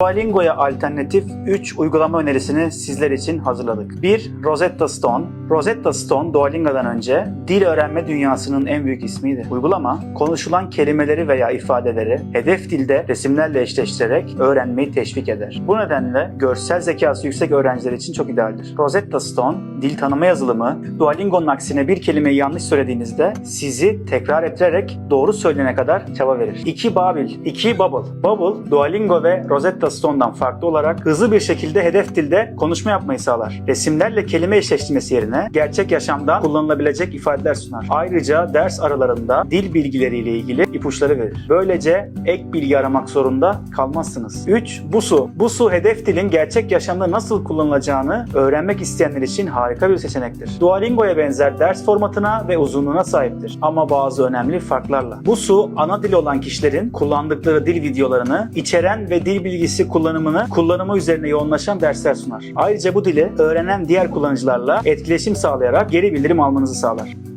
Duolingo'ya alternatif 3 uygulama önerisini sizler için hazırladık. 1. Rosetta Stone. Rosetta Stone Duolingo'dan önce dil öğrenme dünyasının en büyük ismiydi. Uygulama, konuşulan kelimeleri veya ifadeleri hedef dilde resimlerle eşleştirerek öğrenmeyi teşvik eder. Bu nedenle görsel zekası yüksek öğrenciler için çok idealdir. Rosetta Stone, dil tanıma yazılımı, Duolingo'nun aksine bir kelimeyi yanlış söylediğinizde sizi tekrar ettirerek doğru söyleyene kadar çaba verir. 2. Babil, 2. Bubble. Bubble, Duolingo ve Rosetta Stone'dan farklı olarak hızlı bir şekilde hedef dilde konuşma yapmayı sağlar. Resimlerle kelime eşleştirmesi yerine gerçek yaşamda kullanılabilecek ifadeler sunar. Ayrıca ders aralarında dil bilgileriyle ilgili ipuçları verir. Böylece ek bilgi aramak zorunda kalmazsınız. 3. Busu. Busu hedef dilin gerçek yaşamda nasıl kullanılacağını öğrenmek isteyenler için harika bir seçenektir. Duolingo'ya benzer ders formatına ve uzunluğuna sahiptir ama bazı önemli farklarla. Busu ana dil olan kişilerin kullandıkları dil videolarını içeren ve dil bilgisi kullanımını kullanımı üzerine yoğunlaşan dersler sunar. Ayrıca bu dili öğrenen diğer kullanıcılarla etkileşim sağlayarak geri bildirim almanızı sağlar.